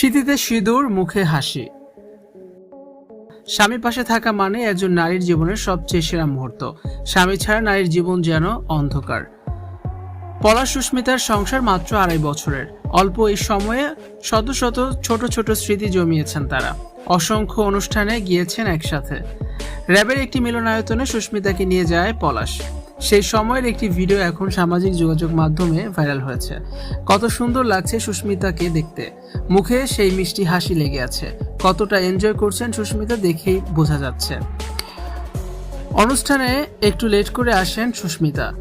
শীতিতে সিঁদুর, মুখে হাসি। স্বামী পাশে থাকা মানে একজন নারীর জীবনের সবচেয়ে সেরা মুহূর্ত। স্বামী ছাড়া নারীর জীবন যেন অন্ধকার। পলাশ সুস্মিতার সংসার মাত্র আড়াই বছরের। অল্প এই সময়ে শত শত ছোট ছোট স্মৃতি জমিয়েছেন তারা। অসংখ্য অনুষ্ঠানে গিয়েছেন একসাথে। র্যাবের একটি মিলনায়তনে সুস্মিতাকে নিয়ে যায় পলাশ। সেই সময়ের একটি ভিডিও এখন সামাজিক যোগাযোগ মাধ্যমে ভাইরাল হয়েছে। কত সুন্দর লাগছে সুস্মিতাকে দেখতে। মুখে সেই মিষ্টি হাসি লেগে আছে। কতটা এনজয় করছেন সুস্মিতা দেখেই বোঝা যাচ্ছে। অনুষ্ঠানে একটু লেট করে আসেন সুস্মিতা।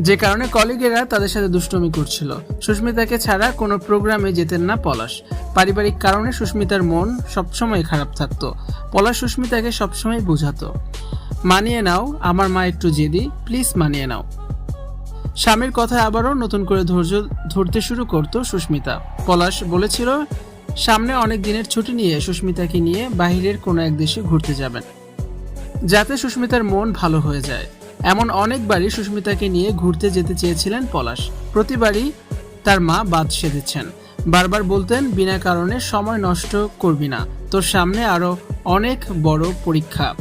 যে কারণে কলিগেরা তাদের সাথে দুষ্টমি করছিল। সুস্মিতাকে ছাড়া কোনো প্রোগ্রামে যেতেন না পলাশ। পারিবারিক কারণে সুস্মিতার মন সবসময় খারাপ থাকতো। পলাশ সুস্মিতাকে সবসময় বোঝাতো। মানিয়ে নাও, আমার মা একটু জেদি, প্লিজ মানিয়ে নাও। স্বামীর কথায় আবারও নতুন করে ধৈর্য ধরতে শুরু করতো সুস্মিতা। পলাশ বলেছিল, সামনে অনেক দিনের ছুটি নিয়ে সুস্মিতাকে নিয়ে বাহিরের কোনো এক দেশে ঘুরতে যাবেন। যাতে সুস্মিতার মন ভালো হয়ে যায়। এমন অনেকবারই সুস্মিতাকে নিয়ে ঘুরতে যেতে চেয়েছিলেন পলাশ। প্রতিবারই তার মা বাদ সেধেছেন। বারবার বলতেন, বিনা কারণে সময় নষ্ট করবি না। তোর সামনে আরও অনেক বড় পরীক্ষা।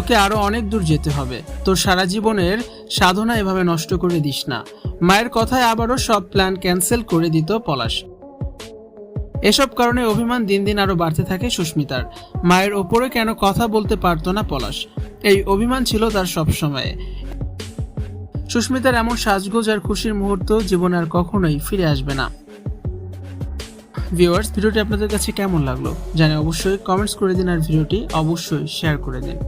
তোকে আরও অনেক দূর যেতে হবে। তোর সারা জীবনের সাধনা এভাবে নষ্ট করে দিস না। মায়ের কথায় আবারও সব প্ল্যান ক্যান্সেল করে দিত পলাশ। এসব কারণে অভিমান দিন দিন আরও বাড়তে থাকে সুস্মিতার। মায়ের ওপরে কেন কথা বলতে পারতো না পলাশ। এই অভিমান ছিল তার সব সময়ে। সুস্মিতার এমন সাজগোজ আর খুশির মুহূর্ত জীবনে আর কখনোই ফিরে আসবে না। ভিউয়ার্স, ভিডিওটি আপনাদের কাছে কেমন লাগল? জানে অবশ্যই কমেন্টস করে দিন আর ভিডিওটি অবশ্যই শেয়ার করে দিন।